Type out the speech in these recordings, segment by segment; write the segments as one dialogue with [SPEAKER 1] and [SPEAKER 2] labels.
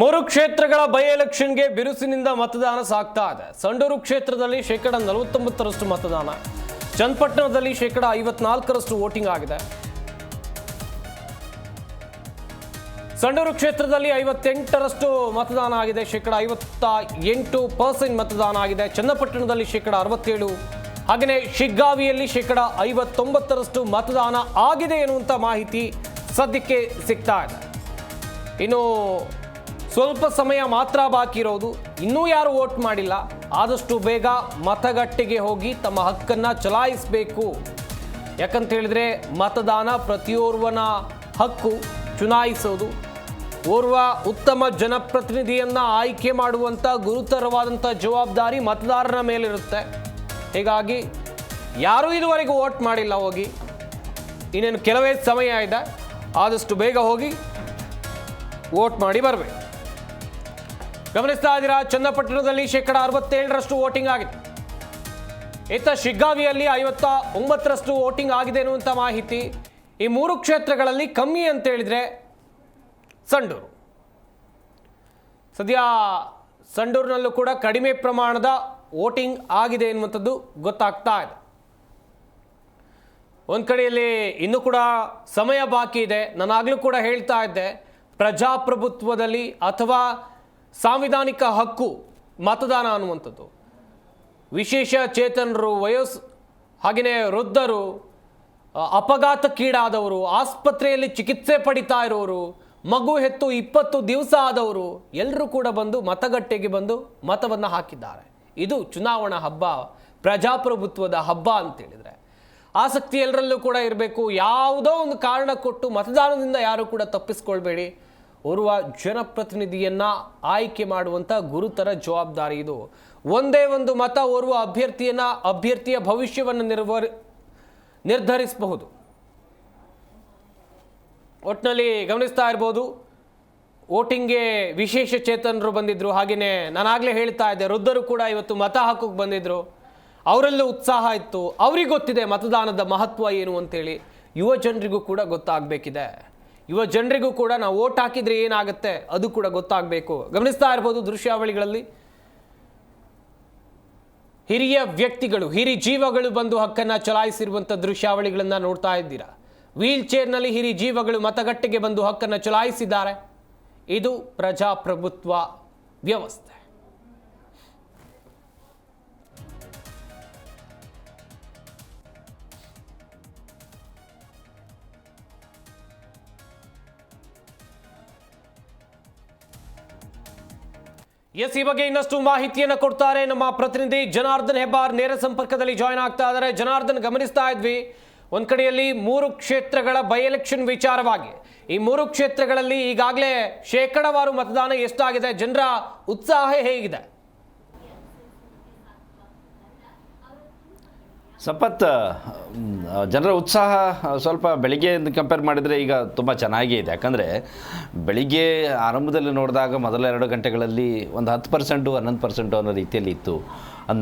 [SPEAKER 1] ಮೂರು ಕ್ಷೇತ್ರಗಳ ಬೈ ಎಲೆಕ್ಷನ್ಗೆ ಬಿರುಸಿನಿಂದ ಮತದಾನ ಸಾಗ್ತಾ ಇದೆ. ಸಂಡೂರು ಕ್ಷೇತ್ರದಲ್ಲಿ ಶೇಕಡ ನಲವತ್ತೊಂಬತ್ತರಷ್ಟು ಮತದಾನ. ಚನ್ನಪಟ್ಟಣದಲ್ಲಿ ಶೇಕಡ ಐವತ್ನಾಲ್ಕರಷ್ಟು ವೋಟಿಂಗ್ ಆಗಿದೆ. ಸಂಡೂರು ಕ್ಷೇತ್ರದಲ್ಲಿ ಐವತ್ತೆಂಟರಷ್ಟು ಮತದಾನ ಆಗಿದೆ. ಶೇಕಡ ಐವತ್ತ ಎಂಟು ಪರ್ಸೆಂಟ್ ಮತದಾನ ಆಗಿದೆ. ಚನ್ನಪಟ್ಟಣದಲ್ಲಿ ಶೇಕಡ ಅರವತ್ತೇಳು. ಹಾಗೆಯೇ ಶಿಗ್ಗಾವಿಯಲ್ಲಿ ಶೇಕಡ ಐವತ್ತೊಂಬತ್ತರಷ್ಟು ಮತದಾನ ಆಗಿದೆ ಎನ್ನುವಂಥ ಮಾಹಿತಿ ಸದ್ಯಕ್ಕೆ ಸಿಗ್ತಾ ಇದೆ. ಇನ್ನು ಸ್ವಲ್ಪ ಸಮಯ ಮಾತ್ರ ಬಾಕಿ ಇರೋದು. ಇನ್ನೂ ಯಾರು ವೋಟ್ ಮಾಡಿಲ್ಲ. ಆದಷ್ಟು ಬೇಗ ಮತಗಟ್ಟೆಗೆ ಹೋಗಿ ತಮ್ಮ ಹಕ್ಕನ್ನು ಚಲಾಯಿಸಬೇಕು. ಯಾಕಂತ ಹೇಳಿದ್ರೆ ಮತದಾನ ಪ್ರತಿಯೋರ್ವನ ಹಕ್ಕು ಚುನಾಯಿಸೋದು. ಓರ್ವ ಉತ್ತಮ ಜನಪ್ರತಿನಿಧಿಯನ್ನ ಆಯ್ಕೆ ಮಾಡುವಂಥ ಗುರುತರವಾದಂಥ ಜವಾಬ್ದಾರಿ ಮತದಾರರ ಮೇಲಿರುತ್ತೆ. ಹೀಗಾಗಿ ಯಾರೂ ಇದುವರೆಗೂ ವೋಟ್ ಮಾಡಿಲ್ಲ ಹೋಗಿ. ಇನ್ನೇನು ಕೆಲವೇ ಸಮಯ ಇದೆ. ಆದಷ್ಟು ಬೇಗ ಹೋಗಿ ವೋಟ್ ಮಾಡಿ ಬರಬೇಕು. ಗಮನಿಸ್ತಾ ಇದ್ದೀರಾ? ಚನ್ನಪಟ್ಟಣದಲ್ಲಿ ಶೇಕಡ ಅರವತ್ತೇಳರಷ್ಟು ವೋಟಿಂಗ್ ಆಗಿದೆ ಇತ್ತ ಶಿಗ್ಗಾವಿಯಲ್ಲಿ ಐವತ್ತ ಒಂಬತ್ತರಷ್ಟು ವೋಟಿಂಗ್ ಆಗಿದೆ ಅನ್ನುವಂಥ ಮಾಹಿತಿ ಈ ಮೂರು ಕ್ಷೇತ್ರಗಳಲ್ಲಿ ಕಮ್ಮಿ ಅಂತ ಹೇಳಿದರೆ ಸಂಡೂರು. ಸದ್ಯ ಸಂಡೂರಿನಲ್ಲೂ ಕೂಡ ಕಡಿಮೆ ಪ್ರಮಾಣದ ವೋಟಿಂಗ್ ಆಗಿದೆ ಎನ್ನುವಂಥದ್ದು ಗೊತ್ತಾಗ್ತಾ ಇದೆ. ಒಂದು ಕಡೆಯಲ್ಲಿ ಇನ್ನೂ ಕೂಡ ಸಮಯ ಬಾಕಿ ಇದೆ. ನಾನಾಗಲೂ ಕೂಡ ಹೇಳ್ತಾ ಇದ್ದೆ, ಪ್ರಜಾಪ್ರಭುತ್ವದಲ್ಲಿ ಅಥವಾ ಸಾಂವಿಧಾನಿಕ ಹಕ್ಕು ಮತದಾನ ಅನ್ನುವಂಥದ್ದು. ವಿಶೇಷ ಚೇತನರು ವಯಸ್ಸು ಹಾಗೆಯೇ ವೃದ್ಧರು ಅಪಘಾತಕ್ಕೀಡಾದವರು, ಆಸ್ಪತ್ರೆಯಲ್ಲಿ ಚಿಕಿತ್ಸೆ ಪಡಿತಾ ಇರೋರು, ಮಗು ಹೆತ್ತು ಇಪ್ಪತ್ತು ದಿವಸ ಆದವರು ಎಲ್ಲರೂ ಕೂಡ ಬಂದು ಮತಗಟ್ಟೆಗೆ ಬಂದು ಮತವನ್ನು ಹಾಕಿದ್ದಾರೆ. ಇದು ಚುನಾವಣಾ ಹಬ್ಬ, ಪ್ರಜಾಪ್ರಭುತ್ವದ ಹಬ್ಬ ಅಂತೇಳಿದರೆ ಆಸಕ್ತಿ ಎಲ್ಲರಲ್ಲೂ ಕೂಡ ಇರಬೇಕು. ಯಾವುದೋ ಒಂದು ಕಾರಣ ಕೊಟ್ಟು ಮತದಾನದಿಂದ ಯಾರೂ ಕೂಡ ತಪ್ಪಿಸ್ಕೊಳ್ಬೇಡಿ. ಓರ್ವ ಜನಪ್ರತಿನಿಧಿಯನ್ನ ಆಯ್ಕೆ ಮಾಡುವಂಥ ಗುರುತರ ಜವಾಬ್ದಾರಿ ಇದು. ಒಂದೇ ಒಂದು ಮತ ಓರ್ವ ಅಭ್ಯರ್ಥಿಯನ್ನ ಅಭ್ಯರ್ಥಿಯ ಭವಿಷ್ಯವನ್ನು ನಿರ್ವರ್ ನಿರ್ಧರಿಸಬಹುದು. ಒಟ್ಟಿನಲ್ಲಿ ಗಮನಿಸ್ತಾ ಇರ್ಬೋದು, ವೋಟಿಂಗ್ಗೆ ವಿಶೇಷ ಚೇತನರು ಬಂದಿದ್ದರು ಹಾಗೆಯೇ ನಾನಾಗಲೇ ಹೇಳ್ತಾ ಇದ್ದೆ, ವೃದ್ಧರು ಕೂಡ ಇವತ್ತು ಮತ ಹಾಕೋಕೆ ಬಂದಿದ್ದರು ಅವರಲ್ಲೂ ಉತ್ಸಾಹ ಇತ್ತು. ಅವ್ರಿಗೆ ಗೊತ್ತಿದೆ ಮತದಾನದ ಮಹತ್ವ ಏನು ಅಂತೇಳಿ. ಯುವ ಜನರಿಗೂ ಕೂಡ ಗೊತ್ತಾಗಬೇಕಿದೆ. ಯುವ ಜನರಿಗೂ ಕೂಡ ನಾವು ಓಟ್ ಹಾಕಿದರೆ ಏನಾಗುತ್ತೆ? ಅದು ಕೂಡ ಗೊತ್ತಾಗಬೇಕು. ಗಮನಿಸ್ತಾ ಇರ್ಬೋದು ದೃಶ್ಯಾವಳಿಗಳಲ್ಲಿ. ಹಿರಿಯ ವ್ಯಕ್ತಿಗಳು, ಹಿರಿ ಜೀವಗಳು ಬಂದು ಹಕ್ಕನ್ನು ಚಲಾಯಿಸಿರುವಂಥ ದೃಶ್ಯಾವಳಿಗಳನ್ನು ನೋಡ್ತಾ ಇದ್ದೀರಾ? ವೀಲ್ ಚೇರ್ನಲ್ಲಿ ಹಿರಿ ಜೀವಗಳು ಮತಗಟ್ಟೆಗೆ ಬಂದು ಹಕ್ಕನ್ನು ಚಲಾಯಿಸಿದ್ದಾರೆ. ಇದು ಪ್ರಜಾಪ್ರಭುತ್ವ ವ್ಯವಸ್ಥೆ. ಎಸ್ ಈ ಬಗ್ಗೆ ಇನ್ನಷ್ಟು ಮಾಹಿತಿಯನ್ನು ಕೊಡ್ತಾರೆ. ನಮ್ಮ ಪ್ರತಿನಿಧಿ ಜನಾರ್ದನ್ ಹೆಬ್ಬಾರ್ ನೇರ ಸಂಪರ್ಕದಲ್ಲಿ ಜಾಯ್ನ್ ಆಗ್ತಾ ಇದ್ದಾರೆ. ಜನಾರ್ದನ್, ಗಮನಿಸ್ತಾ ಇದ್ವಿ. ಒಂದ್ ಕಡೆಯಲ್ಲಿ ಮೂರು ಕ್ಷೇತ್ರಗಳ ಬೈ ಎಲೆಕ್ಷನ್ ವಿಚಾರವಾಗಿ. ಈ ಮೂರು ಕ್ಷೇತ್ರಗಳಲ್ಲಿ ಈಗಾಗಲೇ ಶೇಕಡವಾರು ಮತದಾನ ಎಷ್ಟಾಗಿದೆ? ಜನರ ಉತ್ಸಾಹ ಹೇಗಿದೆ?
[SPEAKER 2] ಸಂಪತ್ ಜನರ ಉತ್ಸಾಹ ಸ್ವಲ್ಪ ಬೆಳಿಗ್ಗೆ ಕಂಪೇರ್ ಮಾಡಿದರೆ ಈಗ ತುಂಬ ಚೆನ್ನಾಗೇ ಇದೆ. ಯಾಕಂದರೆ ಬೆಳಿಗ್ಗೆ ಆರಂಭದಲ್ಲಿ ನೋಡಿದಾಗ ಮೊದಲ ಎರಡು ಗಂಟೆಗಳಲ್ಲಿ ಒಂದು ಹತ್ತು ಪರ್ಸೆಂಟು ಹನ್ನೊಂದು ಪರ್ಸೆಂಟು ಅನ್ನೋ ರೀತಿಯಲ್ಲಿ ಇತ್ತು.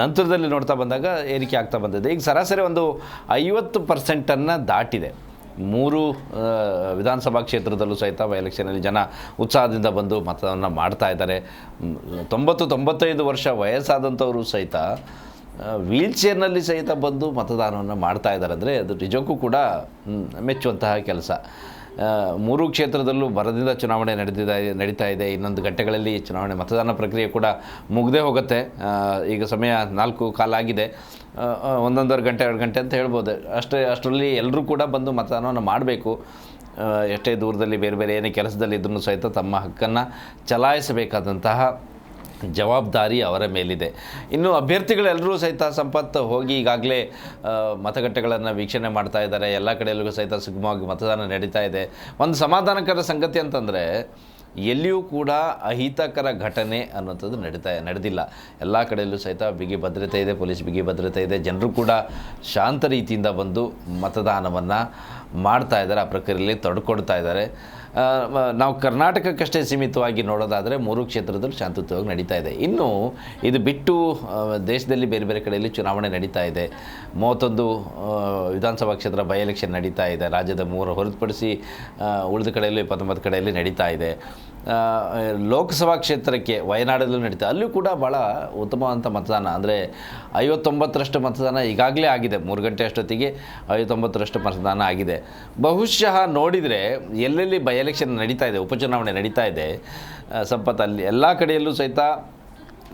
[SPEAKER 2] ನಂತರದಲ್ಲಿ ನೋಡ್ತಾ ಬಂದಾಗ ಏರಿಕೆ ಆಗ್ತಾ ಬಂದಿದೆ. ಈಗ ಸರಾಸರಿ ಒಂದು ಐವತ್ತು ಪರ್ಸೆಂಟನ್ನು ದಾಟಿದೆ. ಮೂರು ವಿಧಾನಸಭಾ ಕ್ಷೇತ್ರದಲ್ಲೂ ಸಹಿತ ಬೈ ಎಲೆಕ್ಷನಲ್ಲಿ ಜನ ಉತ್ಸಾಹದಿಂದ ಬಂದು ಮತವನ್ನು ಮಾಡ್ತಾ ಇದ್ದಾರೆ. ತೊಂಬತ್ತು, ತೊಂಬತ್ತೈದು ವರ್ಷ ವಯಸ್ಸಾದಂಥವರು ಸಹಿತ ವೀಲ್ ಚೇರ್ನಲ್ಲಿ ಸಹಿತ ಬಂದು ಮತದಾನವನ್ನು ಮಾಡ್ತಾ ಇದ್ದಾರೆ ಅಂದರೆ ಅದು ನಿಜಕ್ಕೂ ಕೂಡ ಮೆಚ್ಚುವಂತಹ ಕೆಲಸ. ಮೂರು ಕ್ಷೇತ್ರದಲ್ಲೂ ಬರದಿಂದ ಚುನಾವಣೆ ನಡೆದಿದೆ ನಡೀತಾ ಇದೆ. ಇನ್ನೊಂದು ಗಂಟೆಗಳಲ್ಲಿ ಚುನಾವಣೆ, ಮತದಾನ ಪ್ರಕ್ರಿಯೆ ಕೂಡ ಮುಗ್ದೇ ಹೋಗುತ್ತೆ. ಈಗ ಸಮಯ ನಾಲ್ಕು ಕಾಲಾಗಿದೆ ಒಂದೊಂದೂವರೆ ಗಂಟೆ, ಎರಡು ಗಂಟೆ ಅಂತ ಹೇಳ್ಬೋದು. ಅಷ್ಟೇ, ಅಷ್ಟರಲ್ಲಿ ಎಲ್ಲರೂ ಕೂಡ ಬಂದು ಮತದಾನವನ್ನು ಮಾಡಬೇಕು. ಎಷ್ಟೇ ದೂರದಲ್ಲಿ ಬೇರೆ ಬೇರೆ ಏನೇ ಕೆಲಸದಲ್ಲಿ ಇದ್ರೂ ಸಹಿತ ತಮ್ಮ ಹಕ್ಕನ್ನು ಚಲಾಯಿಸಬೇಕಾದಂತಹ ಜವಾಬ್ದಾರಿ ಅವರ ಮೇಲಿದೆ. ಇನ್ನು ಅಭ್ಯರ್ಥಿಗಳೆಲ್ಲರೂ ಸಹಿತ ಸಂಪತ್ತು ಹೋಗಿ ಈಗಾಗಲೇ ಮತಗಟ್ಟೆಗಳನ್ನು ವೀಕ್ಷಣೆ ಮಾಡ್ತಾ ಇದ್ದಾರೆ. ಎಲ್ಲ ಕಡೆಯಲ್ಲೂ ಸಹಿತ ಸುಗಮವಾಗಿ ಮತದಾನ ನಡೀತಾ ಇದೆ. ಒಂದು ಸಮಾಧಾನಕರ ಸಂಗತಿ ಅಂತಂದರೆ, ಎಲ್ಲಿಯೂ ಕೂಡ ಅಹಿತಕರ ಘಟನೆ ಅನ್ನೋಂಥದ್ದು ನಡೀತಾ, ನಡೆದಿಲ್ಲ. ಎಲ್ಲ ಕಡೆಯಲ್ಲೂ ಸಹಿತ ಬಿಗಿ ಭದ್ರತೆ ಇದೆ, ಪೊಲೀಸ್ ಬಿಗಿ ಭದ್ರತೆ ಇದೆ. ಜನರು ಕೂಡ ಶಾಂತ ರೀತಿಯಿಂದ ಬಂದು ಮತದಾನವನ್ನು ಮಾಡ್ತಾ ಇದ್ದಾರೆ, ಆ ಪ್ರಕ್ರಿಯೆಯಲ್ಲಿ ತೊಡ್ಕೊಡ್ತಾ ಇದ್ದಾರೆ. ನಾವು ಕರ್ನಾಟಕಕ್ಕಷ್ಟೇ ಸೀಮಿತವಾಗಿ ನೋಡೋದಾದರೆ ಮೂರು ಕ್ಷೇತ್ರದಲ್ಲಿ ಶಾಂತಿಯುತವಾಗಿ ನಡೀತಾ ಇದೆ. ಇನ್ನು ಇದು ಬಿಟ್ಟು ದೇಶದಲ್ಲಿ ಬೇರೆ ಬೇರೆ ಕಡೆಯಲ್ಲಿ ಚುನಾವಣೆ ನಡೀತಾ ಇದೆ. ಮೂವತ್ತೊಂದು ವಿಧಾನಸಭಾ ಕ್ಷೇತ್ರ ಬೈ ಎಲೆಕ್ಷನ್ ನಡೀತಾ ಇದೆ. ರಾಜ್ಯದ ಮೂರು ಹೊರತುಪಡಿಸಿ ಉಳಿದ ಕಡೆಯಲ್ಲೂ ಇಪ್ಪತ್ತೊಂಬತ್ತು ಕಡೆಯಲ್ಲಿ ನಡೀತಾ ಇದೆ. ಲೋಕಸಭಾ ಕ್ಷೇತ್ರಕ್ಕೆ ವಯನಾಡಲ್ಲೂ ನಡೀತಾ ಅಲ್ಲೂ ಕೂಡ ಭಾಳ ಉತ್ತಮವಾದಂಥ ಮತದಾನ. ಅಂದರೆ ಐವತ್ತೊಂಬತ್ತರಷ್ಟು ಮತದಾನ ಈಗಾಗಲೇ ಆಗಿದೆ. ಮೂರು ಗಂಟೆ ಅಷ್ಟೊತ್ತಿಗೆ ಐವತ್ತೊಂಬತ್ತರಷ್ಟು ಮತದಾನ ಆಗಿದೆ. ಬಹುಶಃ ನೋಡಿದರೆ ಎಲ್ಲೆಲ್ಲಿ ಬೈ ಎಲೆಕ್ಷನ್ ನಡೀತಾ ಇದೆ ಉಪಚುನಾವಣೆ ನಡೀತಾ ಇದೆ ಆ, ಸಂಪತ್ ಅಲ್ಲಿ ಎಲ್ಲ ಕಡೆಯಲ್ಲೂ ಸಹಿತ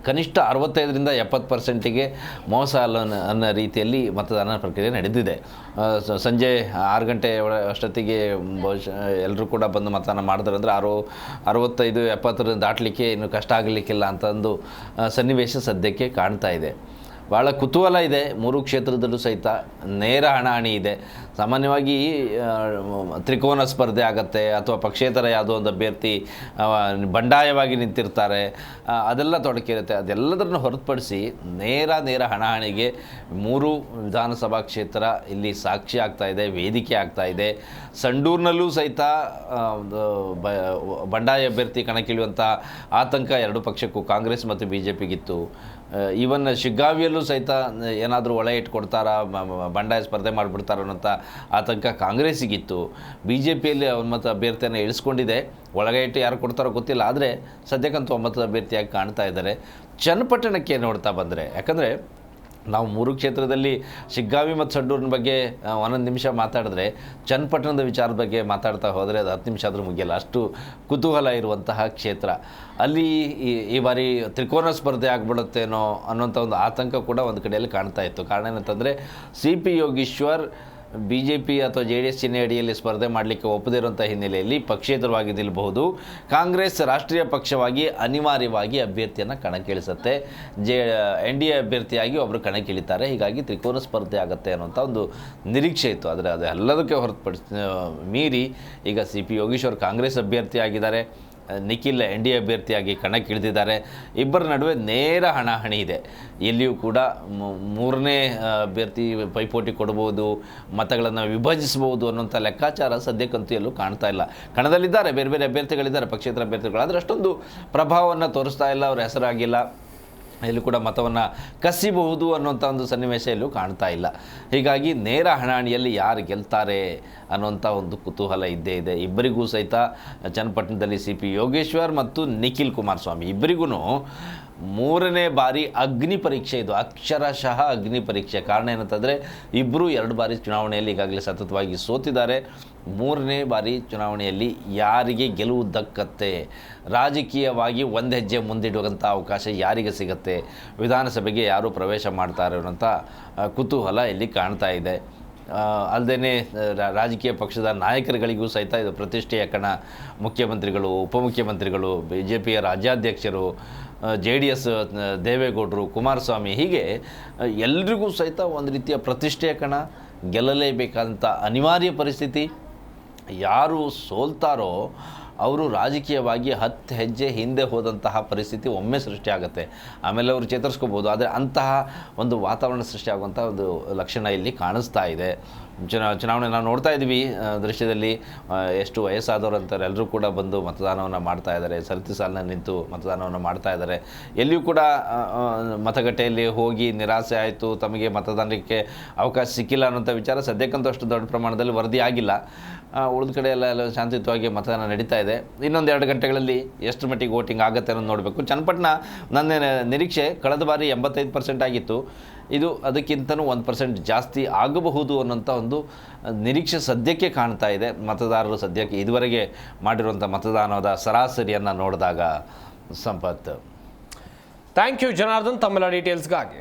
[SPEAKER 2] ಕನಿಷ್ಠ ಅರವತ್ತೈದರಿಂದ ಎಪ್ಪತ್ತು ಪರ್ಸೆಂಟಿಗೆ ಮೋಸ ಅಲ್ಲ ಅನ್ನೋ- ರೀತಿಯಲ್ಲಿ ಮತದಾನ ಪ್ರಕ್ರಿಯೆ ನಡೆದಿದೆ. ಸಂಜೆ ಆರು ಗಂಟೆ ಅಷ್ಟೊತ್ತಿಗೆ ಬಹುಶಃ ಎಲ್ಲರೂ ಕೂಡ ಬಂದು ಮತದಾನ ಮಾಡಿದ್ರು ಅಂದರೆ ಆರು ಅರವತ್ತೈದು ಎಪ್ಪತ್ತರ ದಾಟಲಿಕ್ಕೆ ಇನ್ನು ಕಷ್ಟ ಆಗಲಿಕ್ಕಿಲ್ಲ ಅಂತ ಒಂದು ಸನ್ನಿವೇಶ ಸದ್ಯಕ್ಕೆ ಕಾಣ್ತಾ ಇದೆ. ಭಾಳ ಕುತೂಹಲ ಇದೆ. ಮೂರು ಕ್ಷೇತ್ರದಲ್ಲೂ ಸಹಿತ ನೇರ ಹಣಾಹಣಿ ಇದೆ. ಸಾಮಾನ್ಯವಾಗಿ ತ್ರಿಕೋನ ಸ್ಪರ್ಧೆ ಆಗತ್ತೆ ಅಥವಾ ಪಕ್ಷೇತರ ಯಾವುದೋ ಒಂದು ಅಭ್ಯರ್ಥಿ ಬಂಡಾಯವಾಗಿ ನಿಂತಿರ್ತಾರೆ ಅದೆಲ್ಲ ತೊಡಕಿರುತ್ತೆ. ಅದೆಲ್ಲದನ್ನು ಹೊರತುಪಡಿಸಿ ನೇರ ನೇರ ಹಣಾಹಣಿಗೆ ಮೂರು ವಿಧಾನಸಭಾ ಕ್ಷೇತ್ರ ಇಲ್ಲಿ ಸಾಕ್ಷಿ ಆಗ್ತಾ ಇದೆ, ವೇದಿಕೆ ಆಗ್ತಾ ಇದೆ. ಸಂಡೂರಿನಲ್ಲೂ ಸಹಿತ ಬಂಡಾಯ ಅಭ್ಯರ್ಥಿ ಕಣಕ್ಕಿಳಿಯುವಂಥ ಆತಂಕ ಎರಡು ಪಕ್ಷಕ್ಕೂ ಕಾಂಗ್ರೆಸ್ ಮತ್ತು ಬಿ ಜೆ ಪಿಗಿತ್ತು ಈವನ್ ಶಿಗ್ಗಾವಿಯಲ್ಲೂ ಸಹಿತ ಏನಾದರೂ ಒಳೆ ಇಟ್ಕೊಡ್ತಾರಾ ಬಂಡಾಯ ಸ್ಪರ್ಧೆ ಮಾಡಿಬಿಡ್ತಾರ ಅನ್ನೋಂಥ ಆತಂಕ ಕಾಂಗ್ರೆಸ್ಸಿಗಿತ್ತು. ಬಿ ಜೆ ಪಿಯಲ್ಲಿ ಒಂಬತ್ತು ಅಭ್ಯರ್ಥಿಯನ್ನು ಇಳಿಸ್ಕೊಂಡಿದೆ. ಒಳಗೆ ಇಟ್ಟು ಯಾರು ಕೊಡ್ತಾರೋ ಗೊತ್ತಿಲ್ಲ, ಆದರೆ ಸದ್ಯಕ್ಕಂತೂ ಒಂಬತ್ತು ಅಭ್ಯರ್ಥಿಯಾಗಿ ಕಾಣ್ತಾ ಇದ್ದಾರೆ. ಚನ್ನಪಟ್ಟಣಕ್ಕೆ ನೋಡ್ತಾ ಬಂದರೆ, ಯಾಕಂದರೆ ನಾವು ಮೂರು ಕ್ಷೇತ್ರದಲ್ಲಿ ಶಿಗ್ಗಾವಿ ಮತ್ತು ಸಡ್ಡೂರಿನ ಬಗ್ಗೆ ಒಂದೊಂದು ನಿಮಿಷ ಮಾತಾಡಿದ್ರೆ, ಚನ್ನಪಟ್ಟಣದ ವಿಚಾರದ ಬಗ್ಗೆ ಮಾತಾಡ್ತಾ ಹೋದರೆ ಅದು ಹತ್ತು ನಿಮಿಷ ಆದರೂ ಮುಗಿಯಲ್ಲ. ಅಷ್ಟು ಕುತೂಹಲ ಇರುವಂತಹ ಕ್ಷೇತ್ರ. ಅಲ್ಲಿ ಈ ಬಾರಿ ತ್ರಿಕೋನ ಸ್ಪರ್ಧೆ ಆಗ್ಬಿಡುತ್ತೇನೋ ಅನ್ನೋಂಥ ಒಂದು ಆತಂಕ ಕೂಡ ಒಂದು ಕಡೆಯಲ್ಲಿ ಕಾಣ್ತಾ ಇತ್ತು. ಕಾರಣ ಏನಂತಂದರೆ, C P Yogeshwar B J P ಅಥವಾ ಜೆ ಡಿ ಎಸ್ ಚಿಹ್ನೆ ಅಡಿಯಲ್ಲಿ ಸ್ಪರ್ಧೆ ಮಾಡಲಿಕ್ಕೆ ಒಪ್ಪದಿರುವಂಥ ಹಿನ್ನೆಲೆಯಲ್ಲಿ ಪಕ್ಷೇತರವಾಗಿ ನಿಲ್ಲಬಹುದು. ಕಾಂಗ್ರೆಸ್ ರಾಷ್ಟ್ರೀಯ ಪಕ್ಷವಾಗಿ ಅನಿವಾರ್ಯವಾಗಿ ಅಭ್ಯರ್ಥಿಯನ್ನು ಕಣಕ್ಕಿಳಿಸುತ್ತೆ. ಜೆ, ಎನ್ ಡಿ ಎ ಅಭ್ಯರ್ಥಿಯಾಗಿ ಒಬ್ಬರು ಕಣಕ್ಕಿಳಿತಾರೆ. ಹೀಗಾಗಿ ತ್ರಿಕೋನ ಸ್ಪರ್ಧೆ ಆಗುತ್ತೆ ಅನ್ನೋಂಥ ಒಂದು ನಿರೀಕ್ಷೆ ಇತ್ತು. ಆದರೆ ಅದೆಲ್ಲದಕ್ಕೆ ಹೊರತುಪಡಿಸಿ ಮೀರಿ ಈಗ ಸಿ ಪಿ ಯೋಗೀಶ್ವರ್ ಕಾಂಗ್ರೆಸ್ ಅಭ್ಯರ್ಥಿ ಆಗಿದ್ದಾರೆ ನಿಖಿಲ್ ಎನ್ ಡಿ ಅಭ್ಯರ್ಥಿಯಾಗಿ ಕಣಕ್ಕಿಳಿದಿದ್ದಾರೆ. ಇಬ್ಬರ ನಡುವೆ ನೇರ ಹಣಾಹಣಿ ಇದೆ. ಎಲ್ಲಿಯೂ ಕೂಡ ಮೂರನೇ ಅಭ್ಯರ್ಥಿ ಪೈಪೋಟಿ ಕೊಡ್ಬೋದು ಮತಗಳನ್ನು ವಿಭಜಿಸಬಹುದು ಅನ್ನೋಂಥ ಲೆಕ್ಕಾಚಾರ ಸದ್ಯಕ್ಕಂತೂ ಎಲ್ಲೂ ಕಾಣ್ತಾ ಇಲ್ಲ. ಕಣದಲ್ಲಿದ್ದಾರೆ, ಬೇರೆ ಬೇರೆ ಅಭ್ಯರ್ಥಿಗಳಿದ್ದಾರೆ, ಪಕ್ಷೇತರ ಅಭ್ಯರ್ಥಿಗಳು ಆದರೆ ಅಷ್ಟೊಂದು ಪ್ರಭಾವವನ್ನು ತೋರಿಸ್ತಾ ಇಲ್ಲ, ಅವ್ರ ಹೆಸರಾಗಿಲ್ಲ. ಎಲ್ಲೂ ಕೂಡ ಮತವನ್ನು ಕಸಿಬಹುದು ಅನ್ನುವಂಥ ಒಂದು ಸನ್ನಿವೇಶ ಇಲ್ಲೂ ಕಾಣ್ತಾ ಇಲ್ಲ. ಹೀಗಾಗಿ ನೇರ ಹಣಾಣಿಯಲ್ಲಿ ಯಾರು ಗೆಲ್ತಾರೆ ಅನ್ನುವಂಥ ಒಂದು ಕುತೂಹಲ ಇದ್ದೇ ಇದೆ. ಇಬ್ಬರಿಗೂ ಸಹಿತ ಚನ್ನಪಟ್ಟಣದಲ್ಲಿ ಸಿ ಪಿ ಯೋಗೇಶ್ವರ್ ಮತ್ತು ನಿಖಿಲ್ ಕುಮಾರಸ್ವಾಮಿ. ಇಬ್ಬರಿಗೂ ಮೂರನೇ ಬಾರಿ ಅಗ್ನಿ ಪರೀಕ್ಷೆ ಇದು. ಅಕ್ಷರಶಃ ಅಗ್ನಿ ಪರೀಕ್ಷೆ. ಕಾರಣ ಏನಂತಂದರೆ ಇಬ್ಬರು ಎರಡು ಬಾರಿ ಚುನಾವಣೆಯಲ್ಲಿ ಈಗಾಗಲೇ ಸತತವಾಗಿ ಸೋತಿದ್ದಾರೆ. ಮೂರನೇ ಬಾರಿ ಚುನಾವಣೆಯಲ್ಲಿ ಯಾರಿಗೆ ಗೆಲುವು ದಕ್ಕತ್ತೆ ರಾಜಕೀಯವಾಗಿ ಒಂದು ಹೆಜ್ಜೆ ಮುಂದಿಡುವಂಥ ಅವಕಾಶ ಯಾರಿಗೆ ಸಿಗತ್ತೆ, ವಿಧಾನಸಭೆಗೆ ಯಾರು ಪ್ರವೇಶ ಮಾಡ್ತಾರೆ ಅನ್ನೋಂಥ ಕುತೂಹಲ ಇಲ್ಲಿ ಕಾಣ್ತಾ ಇದೆ. ಅಲ್ಲದೆ ರಾಜಕೀಯ ಪಕ್ಷದ ನಾಯಕರುಗಳಿಗೂ ಸಹಿತ ಇದು ಪ್ರತಿಷ್ಠೆಯ ಕಣ. ಮುಖ್ಯಮಂತ್ರಿಗಳು, ಉಪಮುಖ್ಯಮಂತ್ರಿಗಳು ಬಿ ಜೆ ಪಿಯ ರಾಜ್ಯಾಧ್ಯಕ್ಷರು ಜೆ ಡಿ ಎಸ್ ದೇವೇಗೌಡರು, ಕುಮಾರಸ್ವಾಮಿ, ಹೀಗೆ ಎಲ್ರಿಗೂ ಸಹಿತ ಒಂದು ರೀತಿಯ ಪ್ರತಿಷ್ಠೆಯ ಕಣ. ಗೆಲ್ಲಲೇಬೇಕಾದಂಥ ಅನಿವಾರ್ಯ ಪರಿಸ್ಥಿತಿ. ಯಾರು ಸೋಲ್ತಾರೋ ಅವರು ರಾಜಕೀಯವಾಗಿ ಹತ್ತು ಹೆಜ್ಜೆ ಹಿಂದೆ ಹೋದಂತಹ ಪರಿಸ್ಥಿತಿ ಒಮ್ಮೆ ಸೃಷ್ಟಿಯಾಗುತ್ತೆ. ಆಮೇಲೆ ಅವರು ಚೇತರಿಸ್ಕೋಬೋದು. ಆದರೆ ಅಂತಹ ಒಂದು ವಾತಾವರಣ ಸೃಷ್ಟಿಯಾಗುವಂಥ ಒಂದು ಲಕ್ಷಣ ಇಲ್ಲಿ ಕಾಣಿಸ್ತಾ ಇದೆ. ಚುನಾ, ಚುನಾವಣೆ ನಾವು ನೋಡ್ತಾ ಇದ್ವಿ ದೃಶ್ಯದಲ್ಲಿ ಎಷ್ಟು ವಯಸ್ಸಾದವರು ಅಂತಾರೆ. ಎಲ್ಲರೂ ಕೂಡ ಬಂದು ಮತದಾನವನ್ನು ಮಾಡ್ತಾ ಇದ್ದಾರೆ. ಸರತಿ ಸಾಲಿನ ನಿಂತು ಮತದಾನವನ್ನು ಮಾಡ್ತಾ ಇದ್ದಾರೆ. ಎಲ್ಲಿಯೂ ಕೂಡ ಮತಗಟ್ಟೆಯಲ್ಲಿ ಹೋಗಿ ನಿರಾಸೆ ಆಯಿತು. ತಮಗೆ ಮತದಾನಕ್ಕೆ ಅವಕಾಶ ಸಿಕ್ಕಿಲ್ಲ ಅನ್ನೋಂಥ ವಿಚಾರ ಸದ್ಯಕ್ಕಂತೂ ಅಷ್ಟು ದೊಡ್ಡ ಪ್ರಮಾಣದಲ್ಲಿ ವರದಿ ಆಗಿಲ್ಲ ಉಳಿದ ಕಡೆ ಎಲ್ಲ ಎಲ್ಲ ಶಾಂತಿಯುತವಾಗಿ ಮತದಾನ ನಡೀತಾ ಇನ್ನೊಂದು ಎರಡು ಗಂಟೆಗಳಲ್ಲಿ ಎಷ್ಟು ಮಟ್ಟಿಗೆ ವೋಟಿಂಗ್ ಆಗುತ್ತೆ ಅನ್ನೋದು ನೋಡಬೇಕು. ಚನ್ನಪಟ್ಟಣ ನನ್ನ ನಿರೀಕ್ಷೆ ಕಳೆದ ಬಾರಿ ಎಂಬತ್ತೈದು ಪರ್ಸೆಂಟ್ ಆಗಿತ್ತು. ಇದು ಅದಕ್ಕಿಂತನೂ ಒಂದು ಪರ್ಸೆಂಟ್ ಜಾಸ್ತಿ ಆಗಬಹುದು ಅನ್ನೋಂಥ ಒಂದು ನಿರೀಕ್ಷೆ ಸದ್ಯಕ್ಕೆ ಕಾಣ್ತಾ ಇದೆ. ಮತದಾರರು ಸದ್ಯಕ್ಕೆ ಇದುವರೆಗೆ ಮಾಡಿರುವಂಥ ಮತದಾನದ ಸರಾಸರಿಯನ್ನು ನೋಡಿದಾಗ ಸಂಪತ್
[SPEAKER 1] ಥ್ಯಾಂಕ್ ಯು ಜನಾರ್ದನ್. ತಮ್ಮೆಲ್ಲ ಡೀಟೇಲ್ಸ್ಗಾಗಿ